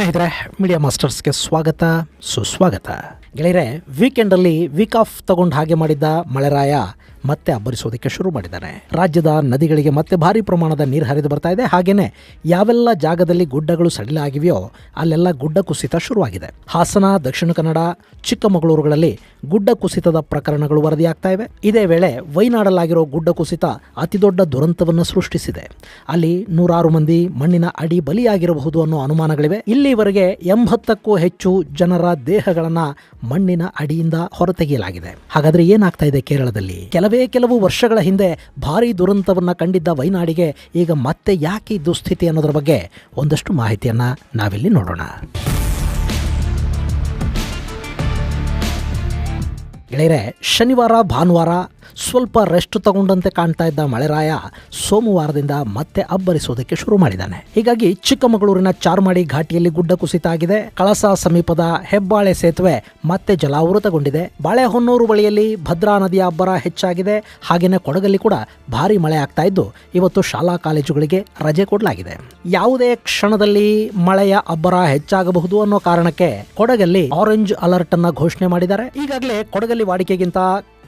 ಸ್ನೇಹಿತರೆ ಮೀಡಿಯಾ ಮಾಸ್ಟರ್ಸ್ಗೆ ಸ್ವಾಗತ ಸುಸ್ವಾಗತ. ಗೆಳೆಯರೆ ವೀಕೆಂಡಲ್ಲಿ ವೀಕ್ ಆಫ್ ತಗೊಂಡು ಹಾಗೆ ಮಾಡಿದ್ದ ಮಳೆರಾಯ ಮತ್ತೆ ಅಬ್ಬರಿಸೋದಕ್ಕೆ ಶುರು ಮಾಡಿದ್ದಾರೆ. ರಾಜ್ಯದ ನದಿಗಳಿಗೆ ಮತ್ತೆ ಭಾರಿ ಪ್ರಮಾಣದ ನೀರು ಹರಿದು ಬರ್ತಾ ಇದೆ. ಹಾಗೇನೆ ಯಾವೆಲ್ಲ ಜಾಗದಲ್ಲಿ ಗುಡ್ಡಗಳು ಸಡಿಲಾಗಿವೆಯೋ ಅಲ್ಲೆಲ್ಲ ಗುಡ್ಡ ಕುಸಿತ ಶುರುವಾಗಿದೆ. ಹಾಸನ, ದಕ್ಷಿಣ ಕನ್ನಡ, ಚಿಕ್ಕಮಗಳೂರುಗಳಲ್ಲಿ ಗುಡ್ಡ ಕುಸಿತದ ಪ್ರಕರಣಗಳು ವರದಿಯಾಗ್ತಾ ಇವೆ. ಇದೇ ವೇಳೆ ವೈನಾಡಲಾಗಿರೋ ಗುಡ್ಡ ಕುಸಿತ ಅತಿದೊಡ್ಡ ದುರಂತವನ್ನು ಸೃಷ್ಟಿಸಿದೆ. ಅಲ್ಲಿ ನೂರಾರು ಮಂದಿ ಮಣ್ಣಿನ ಅಡಿ ಬಲಿಯಾಗಿರಬಹುದು ಅನ್ನೋ ಅನುಮಾನಗಳಿವೆ. ಇಲ್ಲಿವರೆಗೆ ಎಂಬತ್ತಕ್ಕೂ ಹೆಚ್ಚು ಜನರ ದೇಹಗಳನ್ನು ಮಣ್ಣಿನ ಅಡಿಯಿಂದ ಹೊರತೆಗೆಯಲಾಗಿದೆ. ಹಾಗಾದ್ರೆ ಏನಾಗ್ತಾ ಇದೆ ಕೇರಳದಲ್ಲಿ? ಕೆಲವೇ ಕೆಲವು ವರ್ಷಗಳ ಹಿಂದೆ ಭಾರೀ ದುರಂತವನ್ನು ಕಂಡಿದ್ದ ವೈನಾಡಿಗೆ ಈಗ ಮತ್ತೆ ಯಾಕೆ ದುಸ್ಥಿತಿ ಅನ್ನೋದ್ರ ಬಗ್ಗೆ ಒಂದಷ್ಟು ಮಾಹಿತಿಯನ್ನು ನಾವಿಲ್ಲಿ ನೋಡೋಣ. ಗೆಳೆಯರೆ, ಶನಿವಾರ, ಭಾನುವಾರ ಸ್ವಲ್ಪ ರೆಸ್ಟ್ ತಗೊಂಡಂತೆ ಕಾಣ್ತಾ ಇದ್ದ ಮಳೆರಾಯ ಸೋಮವಾರದಿಂದ ಮತ್ತೆ ಅಬ್ಬರಿಸೋದಕ್ಕೆ ಶುರು ಮಾಡಿದ್ದಾನೆ. ಹೀಗಾಗಿ ಚಿಕ್ಕಮಗಳೂರಿನ ಚಾರ್ಮಾಡಿ ಘಾಟಿಯಲ್ಲಿ ಗುಡ್ಡ ಕುಸಿತ ಆಗಿದೆ. ಕಳಸ ಸಮೀಪದ ಹೆಬ್ಬಾಳೆ ಸೇತುವೆ ಮತ್ತೆ ಜಲಾವೃತಗೊಂಡಿದೆ ಬಾಳೆಹೊನ್ನೂರು ಬಳಿಯಲ್ಲಿ ಭದ್ರಾ ನದಿಯ ಅಬ್ಬರ ಹೆಚ್ಚಾಗಿದೆ. ಹಾಗೇನೆ ಕೊಡಗಲ್ಲಿ ಕೂಡ ಭಾರಿ ಮಳೆ ಆಗ್ತಾ ಇದ್ದು, ಇವತ್ತು ಶಾಲಾ ಕಾಲೇಜುಗಳಿಗೆ ರಜೆ ಕೊಡಲಾಗಿದೆ. ಯಾವುದೇ ಕ್ಷಣದಲ್ಲಿ ಮಳೆಯ ಅಬ್ಬರ ಹೆಚ್ಚಾಗಬಹುದು ಅನ್ನೋ ಕಾರಣಕ್ಕೆ ಕೊಡಗಲ್ಲಿ ಆರೆಂಜ್ ಅಲರ್ಟ್ ಅನ್ನ ಘೋಷಣೆ ಮಾಡಿದ್ದಾರೆ. ಈಗಾಗಲೇ ಕೊಡಗಲ್ಲಿ ವಾಡಿಕೆಗಿಂತ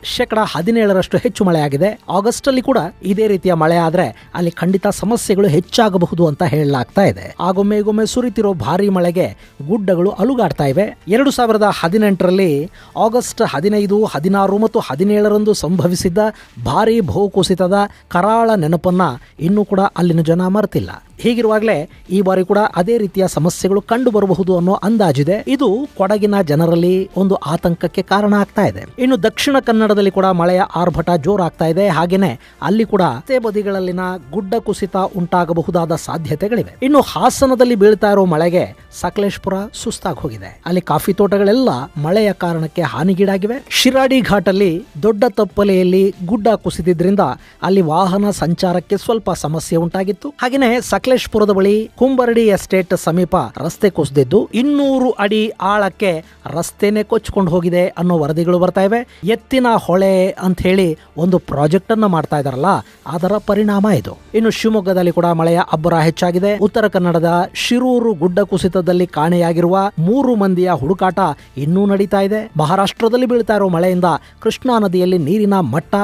ಶೇಕಡ ಹದಿನೇಳರಷ್ಟು ಹೆಚ್ಚು ಮಳೆಯಾಗಿದೆ. ಆಗಿದೆ ಆಗಸ್ಟ್ ಅಲ್ಲಿ ಕೂಡ ಇದೇ ರೀತಿಯ ಮಳೆ ಆದ್ರೆ ಅಲ್ಲಿ ಖಂಡಿತ ಸಮಸ್ಯೆಗಳು ಹೆಚ್ಚಾಗಬಹುದು ಅಂತ ಹೇಳಲಾಗ್ತಾ ಇದೆ. ಆಗೊಮ್ಮೆಗೊಮ್ಮೆ ಸುರಿತಿರೋ ಭಾರಿ ಮಳೆಗೆ ಗುಡ್ಡಗಳು ಅಲುಗಾಡ್ತಾ ಇವೆ. ಎರಡು ಸಾವಿರದ ಹದಿನೆಂಟರಲ್ಲಿ ಆಗಸ್ಟ್ ಹದಿನೈದು, ಹದಿನಾರು ಮತ್ತು ಹದಿನೇಳರಂದು ಸಂಭವಿಸಿದ್ದ ಭಾರಿ ಭೂಕುಸಿತದ ಕರಾಳ ನೆನಪನ್ನ ಇನ್ನೂ ಕೂಡ ಅಲ್ಲಿನ ಜನ ಮರೆತಿಲ್ಲ. ಹೀಗಿರುವಾಗಲೇ ಈ ಬಾರಿ ಕೂಡ ಅದೇ ರೀತಿಯ ಸಮಸ್ಯೆಗಳು ಕಂಡು ಬರಬಹುದು ಅನ್ನೋ ಅಂದಾಜಿದೆ. ಇದು ಕೊಡಗಿನ ಜನರಲ್ಲಿ ಒಂದು ಆತಂಕಕ್ಕೆ ಕಾರಣ ಆಗ್ತಾ ಇದೆ. ಇನ್ನು ದಕ್ಷಿಣ ಕನ್ನಡದಲ್ಲಿ ಕೂಡ ಮಳೆಯ ಆರ್ಭಟ ಜೋರಾಗ್ತಾ ಇದೆ. ಹಾಗೇನೆ ಅಲ್ಲಿ ಕೂಡ ರಸ್ತೆ ಬದಿಗಳಲ್ಲಿನ ಗುಡ್ಡ ಕುಸಿತ ಉಂಟಾಗಬಹುದಾದ ಸಾಧ್ಯತೆಗಳಿವೆ. ಇನ್ನು ಹಾಸನದಲ್ಲಿ ಬೀಳ್ತಾ ಇರೋ ಮಳೆಗೆ ಸಕಲೇಶ್ಪುರ ಸುಸ್ತಾಗಿ ಹೋಗಿದೆ ಅಲ್ಲಿ ಕಾಫಿ ತೋಟಗಳೆಲ್ಲ ಮಳೆಯ ಕಾರಣಕ್ಕೆ ಹಾನಿಗೀಡಾಗಿವೆ. ಶಿರಾಡಿ ಘಾಟಲ್ಲಿ ದೊಡ್ಡ ತಪ್ಪಲೆಯಲ್ಲಿ ಗುಡ್ಡ ಕುಸಿದಿದ್ರಿಂದ ಅಲ್ಲಿ ವಾಹನ ಸಂಚಾರಕ್ಕೆ ಸ್ವಲ್ಪ ಸಮಸ್ಯೆ ಉಂಟಾಗಿತ್ತು. ಹಾಗೇನೆ ಸಕಲೇಶ್ಪುರದ ಬಳಿ ಕುಂಬರಡಿ ಎಸ್ಟೇಟ್ ಸಮೀಪ ರಸ್ತೆ ಕುಸಿದಿದ್ದು ಇನ್ನೂರು ಅಡಿ ಆಳಕ್ಕೆ ರಸ್ತೆನೆ ಕೊಚ್ಕೊಂಡು ಹೋಗಿದೆ ಅನ್ನೋ ವರದಿಗಳು ಬರ್ತಾ ಇವೆ. ಎತ್ತಿನ ಹೊಳೆ ಅಂತ ಹೇಳಿ ಒಂದು ಪ್ರಾಜೆಕ್ಟ್ ಅನ್ನ ಮಾಡ್ತಾ ಇದಾರಲ್ಲ ಅದರ ಪರಿಣಾಮ ಇದು. ಇನ್ನು ಶಿವಮೊಗ್ಗದಲ್ಲಿ ಕೂಡ ಮಳೆಯ ಅಬ್ಬರ ಹೆಚ್ಚಾಗಿದೆ. ಉತ್ತರ ಕನ್ನಡದ ಶಿರೂರು ಗುಡ್ಡ ಕುಸಿತದಲ್ಲಿ ಕಾಣೆಯಾಗಿರುವ ಮೂರು ಮಂದಿಯ ಹುಡುಕಾಟ ಇನ್ನೂ ನಡೀತಾ ಇದೆ. ಮಹಾರಾಷ್ಟ್ರದಲ್ಲಿ ಬೀಳ್ತಾ ಇರೋ ಮಳೆಯಿಂದ ಕೃಷ್ಣಾ ನದಿಯಲ್ಲಿ ನೀರಿನ ಮಟ್ಟ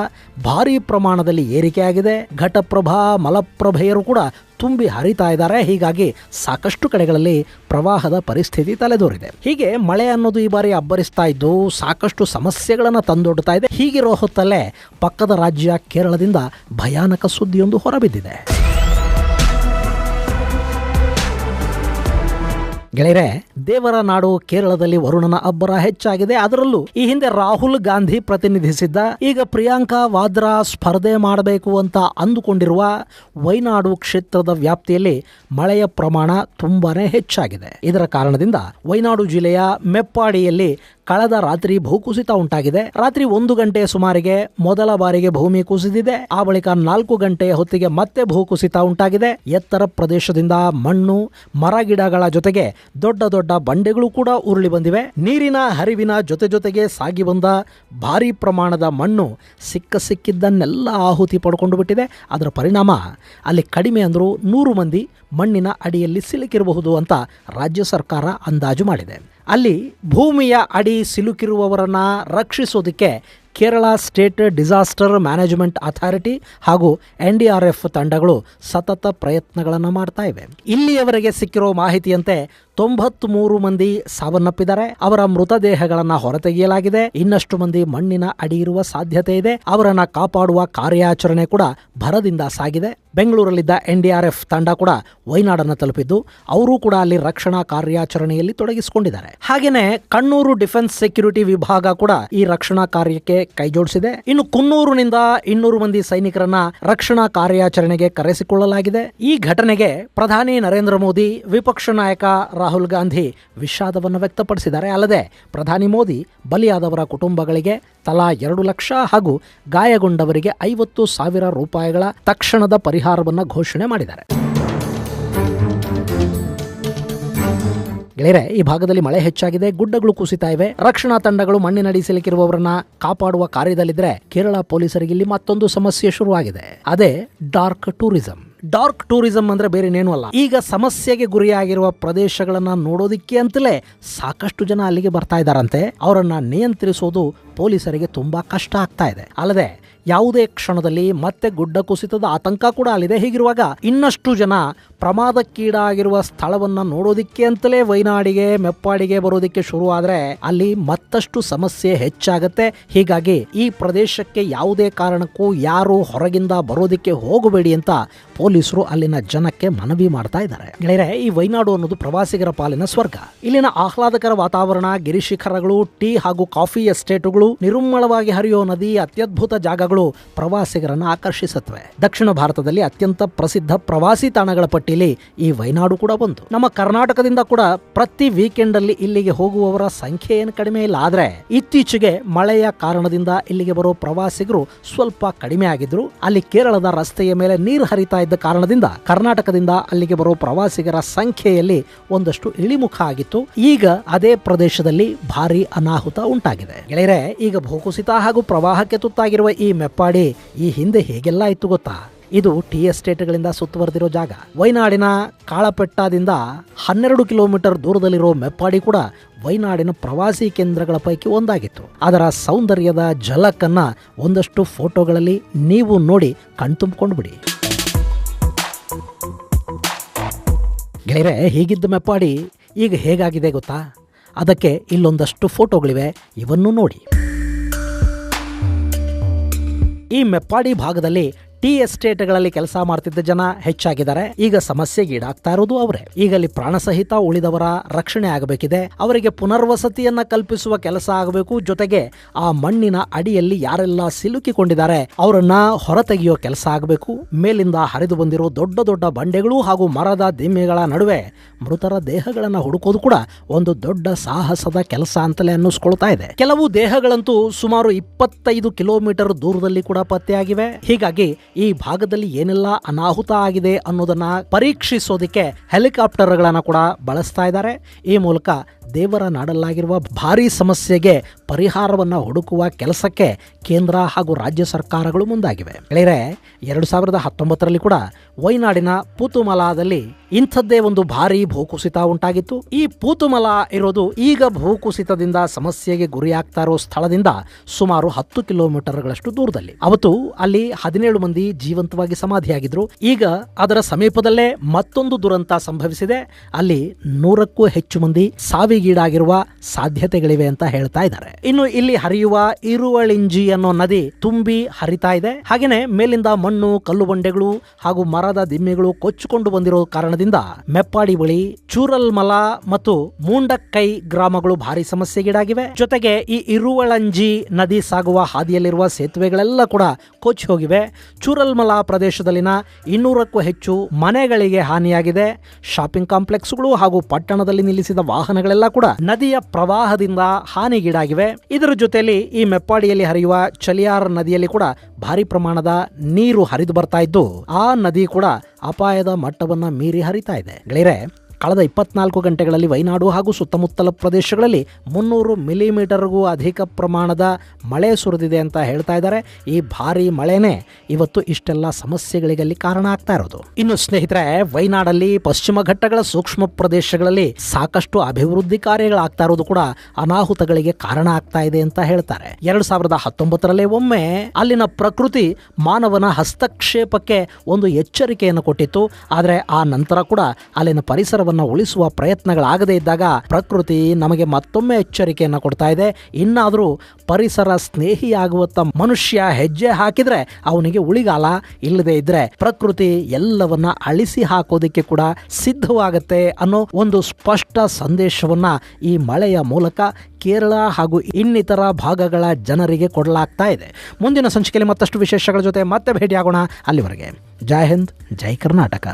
ಭಾರಿ ಪ್ರಮಾಣದಲ್ಲಿ ಏರಿಕೆಯಾಗಿದೆ. ಘಟಪ್ರಭಾ, ಮಲಪ್ರಭೆಯರು ಕೂಡ ತುಂಬಿ ಹರಿತಾ ಇದ್ದಾರೆ. ಹೀಗಾಗಿ ಸಾಕಷ್ಟು ಕಡೆಗಳಲ್ಲಿ ಪ್ರವಾಹದ ಪರಿಸ್ಥಿತಿ ತಲೆದೋರಿದೆ. ಹೀಗೆ ಮಳೆ ಅನ್ನೋದು ಈ ಬಾರಿ ಅಬ್ಬರಿಸ್ತಾ ಇದ್ದು ಸಾಕಷ್ಟು ಸಮಸ್ಯೆಗಳನ್ನು ತಂದೊಡ್ತಾ ಇದೆ. ಹೀಗಿರೋ ಹೊತ್ತಲ್ಲೇ ಪಕ್ಕದ ರಾಜ್ಯ ಕೇರಳದಿಂದ ಭಯಾನಕ ಸುದ್ದಿಯೊಂದು ಹೊರಬಿದ್ದಿದೆ. ಗೆಳೆಯರೆ, ದೇವರ ನಾಡು ಕೇರಳದಲ್ಲಿ ವರುಣನ ಅಬ್ಬರ ಹೆಚ್ಚಾಗಿದೆ. ಅದರಲ್ಲೂ ಈ ಹಿಂದೆ ರಾಹುಲ್ ಗಾಂಧಿ ಪ್ರತಿನಿಧಿಸಿದ್ದ, ಈಗ ಪ್ರಿಯಾಂಕಾ ವಾದ್ರಾ ಸ್ಪರ್ಧೆ ಮಾಡಬೇಕು ಅಂತ ಅಂದುಕೊಂಡಿರುವ ವೈನಾಡು ಕ್ಷೇತ್ರದ ವ್ಯಾಪ್ತಿಯಲ್ಲಿ ಮಳೆಯ ಪ್ರಮಾಣ ತುಂಬಾನೇ ಹೆಚ್ಚಾಗಿದೆ. ಇದರ ಕಾರಣದಿಂದ ವೈನಾಡು ಜಿಲ್ಲೆಯ ಮೆಪ್ಪಾಡಿಯಲ್ಲಿ ಕಳೆದ ರಾತ್ರಿ ಭೂಕುಸಿತ ಉಂಟಾಗಿದೆ. ರಾತ್ರಿ ಒಂದು ಗಂಟೆ ಸುಮಾರಿಗೆ ಮೊದಲ ಬಾರಿಗೆ ಭೂಮಿ ಕುಸಿದಿದೆ. ಆ ಬಳಿಕ ನಾಲ್ಕು ಗಂಟೆಯ ಹೊತ್ತಿಗೆ ಮತ್ತೆ ಭೂಕುಸಿತ ಉಂಟಾಗಿದೆ. ಎತ್ತರ ಪ್ರದೇಶದಿಂದ ಮಣ್ಣು ಮರಗಿಡಗಳ ಜೊತೆಗೆ ದೊಡ್ಡ ದೊಡ್ಡ ಬಂಡೆಗಳು ಕೂಡ ಉರುಳಿ ಬಂದಿವೆ. ನೀರಿನ ಹರಿವಿನ ಜೊತೆ ಜೊತೆಗೆ ಸಾಗಿ ಬಂದ ಭಾರಿ ಪ್ರಮಾಣದ ಮಣ್ಣು ಸಿಕ್ಕ ಸಿಕ್ಕಿದ್ದನ್ನೆಲ್ಲ ಆಹುತಿ ಪಡ್ಕೊಂಡು ಬಿಟ್ಟಿದೆ. ಅದರ ಪರಿಣಾಮ ಅಲ್ಲಿ ಕಡಿಮೆ ಅಂದರೂ ನೂರು ಮಂದಿ ಮಣ್ಣಿನ ಅಡಿಯಲ್ಲಿ ಸಿಲುಕಿರಬಹುದು ಅಂತ ರಾಜ್ಯ ಸರ್ಕಾರ ಅಂದಾಜು ಮಾಡಿದೆ. ಅಲ್ಲಿ ಭೂಮಿಯ ಅಡಿ ಸಿಲುಕಿರುವವರನ್ನು ರಕ್ಷಿಸೋದಕ್ಕೆ Kerala state disaster management authority ಹಾಗೂ ಎನ್ ಡಿ ಆರ್ ಎಫ್ ತಂಡಗಳು ಸತತ ಪ್ರಯತ್ನಗಳನ್ನು ಮಾಡ್ತಾ ಇವೆ. ಇಲ್ಲಿಯವರೆಗೆ ಸಿಕ್ಕಿರೋ ಮಾಹಿತಿಯಂತೆ ತೊಂಬತ್ಮೂರು ಮಂದಿ ಸಾವನ್ನಪ್ಪಿದ್ದಾರೆ ಅವರ ಮೃತದೇಹಗಳನ್ನ ಹೊರತೆಗೆಯಲಾಗಿದೆ. ಇನ್ನಷ್ಟು ಮಂದಿ ಮಣ್ಣಿನ ಅಡಿ ಇರುವ ಸಾಧ್ಯತೆ ಇದೆ. ಅವರನ್ನ ಕಾಪಾಡುವ ಕಾರ್ಯಾಚರಣೆ ಕೂಡ ಭರದಿಂದ ಸಾಗಿದೆ. ಬೆಂಗಳೂರಲ್ಲಿದ್ದ ಎನ್ಡಿಆರ್ಎಫ್ ತಂಡ ಕೂಡ ವೈನಾಡನ್ನು ತಲುಪಿದ್ದು, ಅವರು ಕೂಡ ಅಲ್ಲಿ ರಕ್ಷಣಾ ಕಾರ್ಯಾಚರಣೆಯಲ್ಲಿ ತೊಡಗಿಸಿಕೊಂಡಿದ್ದಾರೆ. ಹಾಗೇನೆ ಕಣ್ಣೂರು ಡಿಫೆನ್ಸ್ ಸೆಕ್ಯೂರಿಟಿ ವಿಭಾಗ ಕೂಡ ಈ ರಕ್ಷಣಾ ಕಾರ್ಯಕ್ಕೆ ಕೈಜೋಡಿಸಿದೆ. ಇನ್ನು ಕುನ್ನೂರಿನಿಂದ ಇನ್ನೂರು ಮಂದಿ ಸೈನಿಕರನ್ನ ರಕ್ಷಣಾ ಕಾರ್ಯಾಚರಣೆಗೆ ಕರೆಸಿಕೊಳ್ಳಲಾಗಿದೆ. ಈ ಘಟನೆಗೆ ಪ್ರಧಾನಿ ನರೇಂದ್ರ ಮೋದಿ ವಿಪಕ್ಷ ನಾಯಕ ರಾಹುಲ್ ಗಾಂಧಿ ವಿಷಾದವನ್ನು ವ್ಯಕ್ತಪಡಿಸಿದ್ದಾರೆ. ಅಲ್ಲದೆ ಪ್ರಧಾನಿ ಮೋದಿ ಬಲಿಯಾದವರ ಕುಟುಂಬಗಳಿಗೆ ತಲಾ ಎರಡು ಲಕ್ಷ ಹಾಗೂ ಗಾಯಗೊಂಡವರಿಗೆ ಐವತ್ತು ಸಾವಿರ ರೂಪಾಯಿಗಳ ತಕ್ಷಣದ ಪರಿಹಾರವನ್ನು ಘೋಷಣೆ ಮಾಡಿದ್ದಾರೆ. ಗೆಳೆಯರೆ, ಈ ಭಾಗದಲ್ಲಿ ಮಳೆ ಹೆಚ್ಚಾಗಿದೆ, ಗುಡ್ಡಗಳು ಕುಸಿತಾ ಇವೆ. ರಕ್ಷಣಾ ತಂಡಗಳು ಮಣ್ಣಿನಡಿ ಸಿಲುಕಿರುವವರನ್ನ ಕಾಪಾಡುವ ಕಾರ್ಯದಲ್ಲಿದ್ದರೆ ಕೇರಳ ಪೊಲೀಸರಿಗೆ ಇಲ್ಲಿ ಮತ್ತೊಂದು ಸಮಸ್ಯೆ ಶುರುವಾಗಿದೆ. ಅದೇ ಡಾರ್ಕ್ ಟೂರಿಸಂ. ಡಾರ್ಕ್ ಟೂರಿಸಂ ಅಂದ್ರೆ ಬೇರೆ ಅಲ್ಲ. ಈಗ ಸಮಸ್ಯೆಗೆ ಗುರಿಯಾಗಿರುವ ಪ್ರದೇಶಗಳನ್ನ ನೋಡೋದಿಕ್ಕೆ ಅಂತಲೇ ಸಾಕಷ್ಟು ಜನ ಅಲ್ಲಿಗೆ ಬರ್ತಾ ಇದ್ದಾರಂತೆ. ಅವರನ್ನ ನಿಯಂತ್ರಿಸೋದು ಪೊಲೀಸರಿಗೆ ತುಂಬಾ ಕಷ್ಟ ಆಗ್ತಾ ಇದೆ. ಅಲ್ಲದೆ ಯಾವುದೇ ಕ್ಷಣದಲ್ಲಿ ಮತ್ತೆ ಗುಡ್ಡ ಕುಸಿತದ ಆತಂಕ ಕೂಡ ಅಲ್ಲಿದೆ. ಹೀಗಿರುವಾಗ ಇನ್ನಷ್ಟು ಜನ ಪ್ರಮಾದಕ್ಕೀಡಾಗಿರುವ ಸ್ಥಳವನ್ನ ನೋಡೋದಿಕ್ಕೆ ಅಂತಲೇ ವೈನಾಡಿಗೆ, ಮೆಪ್ಪಾಡಿಗೆ ಬರೋದಿಕ್ಕೆ ಶುರು ಅಲ್ಲಿ ಮತ್ತಷ್ಟು ಸಮಸ್ಯೆ ಹೆಚ್ಚಾಗತ್ತೆ. ಹೀಗಾಗಿ ಈ ಪ್ರದೇಶಕ್ಕೆ ಯಾವುದೇ ಕಾರಣಕ್ಕೂ ಯಾರು ಹೊರಗಿಂದ ಬರೋದಿಕ್ಕೆ ಹೋಗಬೇಡಿ ಅಂತ ಪೊಲೀಸರು ಅಲ್ಲಿನ ಜನಕ್ಕೆ ಮನವಿ ಮಾಡ್ತಾ ಇದ್ದಾರೆ. ಗೆಳೆಯರೆ, ಈ ವೈನಾಡು ಅನ್ನೋದು ಪ್ರವಾಸಿಗರ ಪಾಲಿನ ಸ್ವರ್ಗ. ಇಲ್ಲಿನ ಆಹ್ಲಾದಕರ ವಾತಾವರಣ, ಗಿರಿಶಿಖರಗಳು, ಟೀ ಹಾಗೂ ಕಾಫಿ ಎಸ್ಟೇಟುಗಳು ನಿರುಮ್ಮಳವಾಗಿ ಹರಿಯೋ ನದಿ, ಅತ್ಯದ್ಭುತ ಜಾಗಗಳು ಪ್ರವಾಸಿಗರನ್ನ ಆಕರ್ಷಿಸುತ್ತವೆ ದಕ್ಷಿಣ ಭಾರತದಲ್ಲಿ ಅತ್ಯಂತ ಪ್ರಸಿದ್ಧ ಪ್ರವಾಸಿ ತಾಣಗಳ ಪಟ್ಟಿಯಲ್ಲಿ ಈ ವೈನಾಡು ಕೂಡ ಬಂತು. ನಮ್ಮ ಕರ್ನಾಟಕದಿಂದ ಕೂಡ ಪ್ರತಿ ವೀಕೆಂಡ್ ಅಲ್ಲಿ ಇಲ್ಲಿಗೆ ಹೋಗುವವರ ಸಂಖ್ಯೆ ಏನು ಕಡಿಮೆ ಇಲ್ಲ. ಆದ್ರೆ ಇತ್ತೀಚೆಗೆ ಮಳೆಯ ಕಾರಣದಿಂದ ಇಲ್ಲಿಗೆ ಬರೋ ಪ್ರವಾಸಿಗರು ಸ್ವಲ್ಪ ಕಡಿಮೆ ಆಗಿದ್ರು. ಅಲ್ಲಿ ಕೇರಳದ ರಸ್ತೆಯ ಮೇಲೆ ನೀರು ಹರಿತಾ ಇದ್ದ ಕಾರಣದಿಂದ ಕರ್ನಾಟಕದಿಂದ ಅಲ್ಲಿಗೆ ಬರೋ ಪ್ರವಾಸಿಗರ ಸಂಖ್ಯೆಯಲ್ಲಿ ಒಂದಷ್ಟು ಇಳಿಮುಖ ಆಗಿತ್ತು. ಈಗ ಅದೇ ಪ್ರದೇಶದಲ್ಲಿ ಭಾರಿ ಅನಾಹುತ ಉಂಟಾಗಿದೆ. ಗೆಳೆಯರೆ, ಈಗ ಭೂಕುಸಿತ ಹಾಗೂ ಪ್ರವಾಹಕ್ಕೆ ತುತ್ತಾಗಿರುವ ಈ ಮೆಪ್ಪಾಡಿ ಈ ಹಿಂದೆ ಹೇಗೆಲ್ಲ ಇತ್ತು ಗೊತ್ತಾ? ಇದು ಟಿ ಎಸ್ಟೇಟ್ಗಳಿಂದ ಸುತ್ತುವರೆದಿರೋ ಜಾಗ. ವೈನಾಡಿನ ಕಾಳಪೆಟ್ಟದಿಂದ ಹನ್ನೆರಡು ಕಿಲೋಮೀಟರ್ ದೂರದಲ್ಲಿರೋ ಮೆಪ್ಪಾಡಿ ಕೂಡ ವೈನಾಡಿನ ಪ್ರವಾಸಿ ಕೇಂದ್ರಗಳ ಪೈಕಿ ಒಂದಾಗಿತ್ತು. ಅದರ ಸೌಂದರ್ಯದ ಝಲಕನ್ನ ಒಂದಷ್ಟು ಫೋಟೋಗಳಲ್ಲಿ ನೀವು ನೋಡಿ ಕಣ್ತುಂಬಿಕೊಂಡು ಬಿಡಿ ಗೆಳೆಯರೆ, ಹೀಗಿದ್ದ ಮೆಪ್ಪಾಡಿ ಈಗ ಹೇಗಾಗಿದೆ ಗೊತ್ತಾ? ಅದಕ್ಕೆ ಇಲ್ಲೊಂದಷ್ಟು ಫೋಟೋಗಳಿವೆ, ಇವನ್ನು ನೋಡಿ. ಈ ಮೆಪ್ಪಾಡಿ ಭಾಗದಲ್ಲಿ ಟೀ ಎಸ್ಟೇಟ್ಗಳಲ್ಲಿ ಕೆಲಸ ಮಾಡ್ತಿದ್ದ ಜನ ಹೆಚ್ಚಾಗಿದ್ದಾರೆ. ಈಗ ಸಮಸ್ಯೆಗೆ ಈಡಾಗ್ತಾ ಇರೋದು ಅವರೇ. ಈಗ ಅಲ್ಲಿ ಪ್ರಾಣ ಸಹಿತ ಉಳಿದವರ ರಕ್ಷಣೆ ಆಗಬೇಕಿದೆ. ಅವರಿಗೆ ಪುನರ್ವಸತಿಯನ್ನ ಕಲ್ಪಿಸುವ ಕೆಲಸ ಆಗಬೇಕು. ಜೊತೆಗೆ ಆ ಮಣ್ಣಿನ ಅಡಿಯಲ್ಲಿ ಯಾರೆಲ್ಲ ಸಿಲುಕಿಕೊಂಡಿದ್ದಾರೆ, ಅವರನ್ನ ಹೊರತೆಗೆಯೋ ಕೆಲಸ ಆಗಬೇಕು. ಮೇಲಿಂದ ಹರಿದು ಬಂದಿರೋ ದೊಡ್ಡ ದೊಡ್ಡ ಬಂಡೆಗಳು ಹಾಗೂ ಮರದ ದಿಮ್ಮೆಗಳ ನಡುವೆ ಮೃತರ ದೇಹಗಳನ್ನು ಹುಡುಕೋದು ಕೂಡ ಒಂದು ದೊಡ್ಡ ಸಾಹಸದ ಕೆಲಸ ಅಂತಲೇ ಅನ್ನಿಸ್ಕೊಳ್ತಾ ಇದೆ. ಕೆಲವು ದೇಹಗಳಂತೂ ಸುಮಾರು ಇಪ್ಪತ್ತೈದು ಕಿಲೋಮೀಟರ್ ದೂರದಲ್ಲಿ ಕೂಡ ಪತ್ತೆಯಾಗಿವೆ. ಹೀಗಾಗಿ ಈ ಭಾಗದಲ್ಲಿ ಏನೆಲ್ಲ ಅನಾಹುತ ಆಗಿದೆ ಅನ್ನೋದನ್ನ ಪರೀಕ್ಷಿಸೋದಕ್ಕೆ ಹೆಲಿಕಾಪ್ಟರ್ಗಳನ್ನು ಕೂಡ ಬಳಸ್ತಾ ಇದ್ದಾರೆ. ಈ ಮೂಲಕ ದೇವರ ನಾಡಲ್ಲಾಗಿರುವ ಭಾರಿ ಸಮಸ್ಯೆಗೆ ಪರಿಹಾರವನ್ನ ಹುಡುಕುವ ಕೆಲಸಕ್ಕೆ ಕೇಂದ್ರ ಹಾಗೂ ರಾಜ್ಯ ಸರ್ಕಾರಗಳು ಮುಂದಾಗಿವೆ. ಗೆಳೆಯರೆ, ಎರಡು ಸಾವಿರದ ಹತ್ತೊಂಬತ್ತರಲ್ಲಿ ಕೂಡ ವೈನಾಡಿನ ಪೂತುಮಲಾದಲ್ಲಿ ಇಂಥದ್ದೇ ಒಂದು ಭಾರಿ ಭೂಕುಸಿತ ಉಂಟಾಗಿತ್ತು. ಈ ಪೂತುಮಲ ಇರೋದು ಈಗ ಭೂಕುಸಿತದಿಂದ ಸಮಸ್ಯೆಗೆ ಗುರಿಯಾಗ್ತಾ ಇರೋ ಸ್ಥಳದಿಂದ ಸುಮಾರು ಹತ್ತು ಕಿಲೋಮೀಟರ್ಗಳಷ್ಟು ದೂರದಲ್ಲಿ. ಅವತ್ತು ಅಲ್ಲಿ ಹದಿನೇಳು ಮಂದಿ ಜೀವಂತವಾಗಿ ಸಮಾಧಿಯಾಗಿದ್ರು. ಈಗ ಅದರ ಸಮೀಪದಲ್ಲೇ ಮತ್ತೊಂದು ದುರಂತ ಸಂಭವಿಸಿದೆ. ಅಲ್ಲಿ ನೂರಕ್ಕೂ ಹೆಚ್ಚು ಮಂದಿ ಸಾವಿಗೀಡಾಗಿರುವ ಸಾಧ್ಯತೆಗಳಿವೆ ಅಂತ ಹೇಳ್ತಾ ಇದ್ದಾರೆ. ಇನ್ನು ಇಲ್ಲಿ ಹರಿಯುವ ಇರುವಳಿಂಜಿ ಅನ್ನೋ ನದಿ ತುಂಬಿ ಹರಿತಾ ಇದೆ. ಹಾಗೇನೆ ಮೇಲಿಂದ ಮಣ್ಣು ಕಲ್ಲು ಬಂಡೆಗಳು ಹಾಗೂ ಮರದ ದಿಮ್ಮೆಗಳು ಕೊಚ್ಚಿಕೊಂಡು ಬಂದಿರೋ ಕಾರಣದಿಂದ ಮೆಪ್ಪಾಡಿ ಬಳಿ ಚೂರಲ್ಮಲ ಮತ್ತು ಮೂಂಡಕ್ಕೈ ಗ್ರಾಮಗಳು ಭಾರಿ ಸಮಸ್ಯೆಗೀಡಾಗಿವೆ. ಜೊತೆಗೆ ಈ ಇರುವಳಂಜಿ ನದಿ ಸಾಗುವ ಹಾದಿಯಲ್ಲಿರುವ ಸೇತುವೆಗಳೆಲ್ಲ ಕೂಡ ಕೊಚ್ಚಿ ಹೋಗಿವೆ. ಚೂರಲ್ಮಲ ಪ್ರದೇಶದಲ್ಲಿನ ಇನ್ನೂರಕ್ಕೂ ಹೆಚ್ಚು ಮನೆಗಳಿಗೆ ಹಾನಿಯಾಗಿದೆ. ಶಾಪಿಂಗ್ ಕಾಂಪ್ಲೆಕ್ಸ್ಗಳು ಹಾಗೂ ಪಟ್ಟಣದಲ್ಲಿ ನಿಲ್ಲಿಸಿದ ವಾಹನಗಳೆಲ್ಲ ಕೂಡ ನದಿಯ ಪ್ರವಾಹದಿಂದ ಹಾನಿಗೀಡಾಗಿವೆ. ಇದರ ಜೊತೆಯಲ್ಲಿ ಈ ಮೆಪ್ಪಾಡಿಯಲ್ಲಿ ಹರಿಯುವ ಚಲಿಯಾರ್ ನದಿಯಲ್ಲಿ ಕೂಡ ಭಾರಿ ಪ್ರಮಾಣದ ನೀರು ಹರಿದು ಬರ್ತಾ ಇದ್ದು, ಆ ನದಿ ಕೂಡ ಅಪಾಯದ ಮಟ್ಟವನ್ನು ಮೀರಿ ಹರಿತಾ ಇದೆ. ಗೆಳೆಯರೆ ಕಳೆದ ಇಪ್ಪತ್ನಾಲ್ಕು ಗಂಟೆಗಳಲ್ಲಿ ವೈನಾಡು ಹಾಗೂ ಸುತ್ತಮುತ್ತಲ ಪ್ರದೇಶಗಳಲ್ಲಿ ಮುನ್ನೂರು ಮಿಲಿಮೀಟರ್ಗೂ ಅಧಿಕ ಪ್ರಮಾಣದ ಮಳೆ ಸುರಿದಿದೆ ಅಂತ ಹೇಳ್ತಾ ಇದ್ದಾರೆ. ಈ ಭಾರಿ ಮಳೆನೇ ಇವತ್ತು ಇಷ್ಟೆಲ್ಲ ಸಮಸ್ಯೆಗಳಿಗೆ ಅಲ್ಲಿ ಕಾರಣ ಆಗ್ತಾ ಇರೋದು. ಇನ್ನು ಸ್ನೇಹಿತರೆ, ವೈನಾಡಲ್ಲಿ ಪಶ್ಚಿಮ ಘಟ್ಟಗಳ ಸೂಕ್ಷ್ಮ ಪ್ರದೇಶಗಳಲ್ಲಿ ಸಾಕಷ್ಟು ಅಭಿವೃದ್ಧಿ ಕಾರ್ಯಗಳಾಗ್ತಾ ಇರೋದು ಕೂಡ ಅನಾಹುತಗಳಿಗೆ ಕಾರಣ ಆಗ್ತಾ ಇದೆ ಅಂತ ಹೇಳ್ತಾರೆ. ಎರಡ್ ಸಾವಿರದ ಹತ್ತೊಂಬತ್ತರಲ್ಲೇ ಒಮ್ಮೆ ಅಲ್ಲಿನ ಪ್ರಕೃತಿ ಮಾನವನ ಹಸ್ತಕ್ಷೇಪಕ್ಕೆ ಒಂದು ಎಚ್ಚರಿಕೆಯನ್ನು ಕೊಟ್ಟಿತ್ತು. ಆದರೆ ಆ ನಂತರ ಕೂಡ ಅಲ್ಲಿನ ಪರಿಸರವನ್ನ ಉಳಿಸುವ ಪ್ರಯತ್ನಗಳಾಗದೇ ಇದ್ದಾಗ ಪ್ರಕೃತಿ ನಮಗೆ ಮತ್ತೊಮ್ಮೆ ಎಚ್ಚರಿಕೆಯನ್ನು ಕೊಡ್ತಾ ಇದೆ. ಇನ್ನಾದರೂ ಪರಿಸರ ಸ್ನೇಹಿಯಾಗುವತ್ತ ಮನುಷ್ಯ ಹೆಜ್ಜೆ ಹಾಕಿದರೆ ಅವನಿಗೆ ಉಳಿಗಾಲ ಇಲ್ಲದೆ ಇದ್ರೆ ಪ್ರಕೃತಿ ಎಲ್ಲವನ್ನ ಅಳಿಸಿ ಹಾಕೋದಕ್ಕೆ ಕೂಡ ಸಿದ್ಧವಾಗುತ್ತೆ ಅನ್ನೋ ಒಂದು ಸ್ಪಷ್ಟ ಸಂದೇಶವನ್ನ ಈ ಮಳೆಯ ಮೂಲಕ ಕೇರಳ ಹಾಗೂ ಇನ್ನಿತರ ಭಾಗಗಳ ಜನರಿಗೆ ಕೊಡಲಾಗ್ತಾ ಇದೆ. ಮುಂದಿನ ಸಂಚಿಕೆಯಲ್ಲಿ ಮತ್ತಷ್ಟು ವಿಶೇಷಗಳ ಜೊತೆ ಮತ್ತೆ ಭೇಟಿಯಾಗೋಣ ಅಲ್ಲಿವರೆಗೆ. ಜೈ ಹಿಂದ್, ಜೈ ಕರ್ನಾಟಕ.